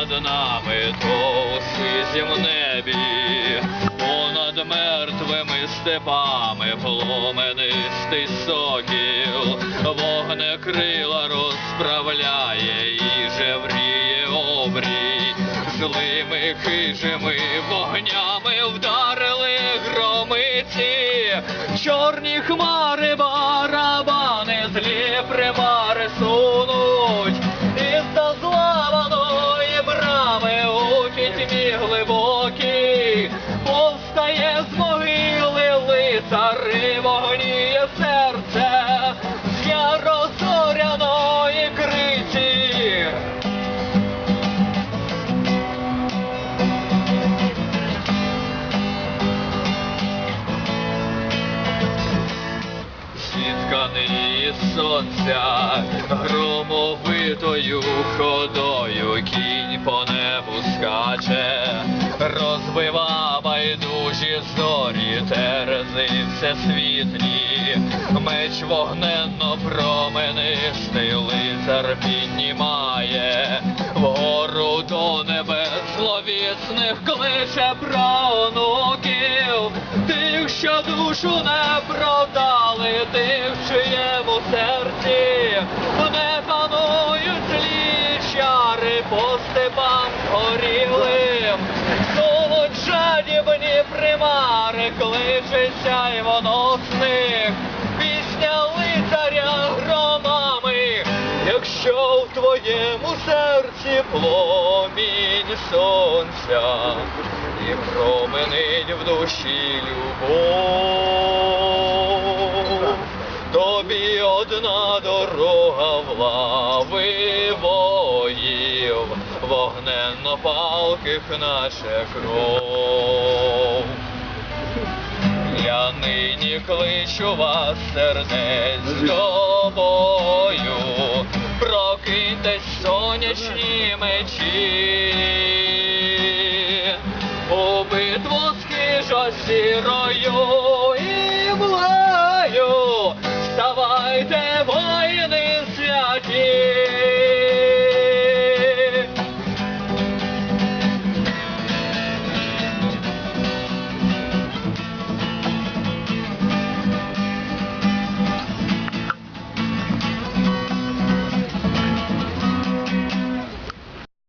над нами то у сизім небі, понад мертвими степами пломенистий сокіл, вогнекрила розправляє і жевріє обрій, злими хижими вогнями повстає з могили лицари вогніє серце з ярозоряної криті. Зітканий сонця громовитою ходою кінь по небу скаче, розбива байдужі зорі, терези всесвітлі, меч вогненно променистий лицар піднімає, вгору до небес зловісних кличе правнуків, тих, що душу не продали, тих, чиєму жадібні примари кличе сяйвоносних, пісня лицаря громами, якщо в твоєму серці пломінь сонця і променить в душі любов. Тобі одна дорога в лави воїв, вогненно палких наче кров. Кличу вас сердець до бою, прокиньтесь сонячні мечі, у битву з хижа сірою